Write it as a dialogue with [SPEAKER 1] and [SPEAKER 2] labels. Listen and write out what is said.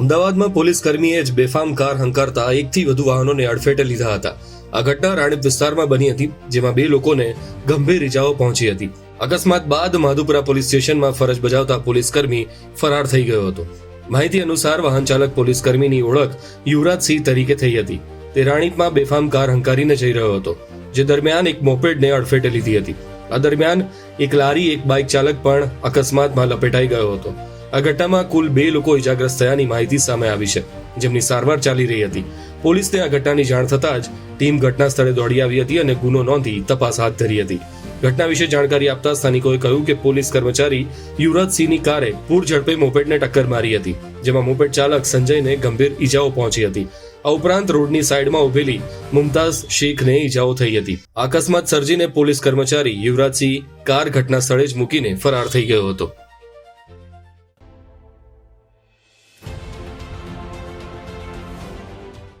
[SPEAKER 1] અમદાવાદમાં પોલીસ કર્મીએ જ બેફામ કાર હંકારતા એકથી વધુ વાહનોને અડફેટે લીધા હતા. આ ઘટના રાણીપ વિસ્તારમાં બની હતી, જેમાં બે લોકોને ગંભીર ઇજાઓ પહોંચી હતી. અકસ્માત બાદ માધુપુરા પોલીસ સ્ટેશનમાં ફરજ બજાવતા પોલીસ કર્મી ફરાર થઈ ગયો હતો. માહિતી અનુસાર વાહન ચાલક પોલીસ કર્મીની ઓળખ યુવરાજસિંહ તરીકે થઈ હતી. તે રાણીપમાં બેફામ કાર હંકારીને જઈ રહ્યો હતો, જે દરમિયાન એક મોપેડને અડફેટે લીધી હતી. આ દરમિયાન એક લારી, એક બાઇક ચાલક પણ અકસ્માતમાં લપેટાઈ ગયો હતો. આ ઘટનામાં કુલ બે લોકો ઇજાગ્રસ્ત થયાની માહિતી સામે આવી છે, જેમની સારવાર ચાલી રહી હતી. પોલીસને આ ઘટનાની જાણ થતાં જ ટીમ ઘટના સ્થળે દોડી આવી હતી અને ગુનો નોંધી તપાસ હાથ ધરી હતી. ઘટના વિશે જાણકારી આપતા સ્થાનિકોએ કહ્યું કે પોલીસ કર્મચારી યુવરાજસિંહની કારે પૂર ઝડપે મોપેડને ટક્કર મારી હતી, જેમાં મોપેડ ચાલક સંજયને ગંભીર ઈજાઓ પહોંચી હતી. આ ઉપરાંત રોડની સાઈડમાં ઉભેલી મુમતાઝ શેખને ઈજાઓ થઈ હતી. અકસ્માત સર્જીને પોલીસ કર્મચારી યુવરાજસિંહ કાર ઘટના સ્થળે જ મૂકીને ફરાર થઈ ગયો હતો.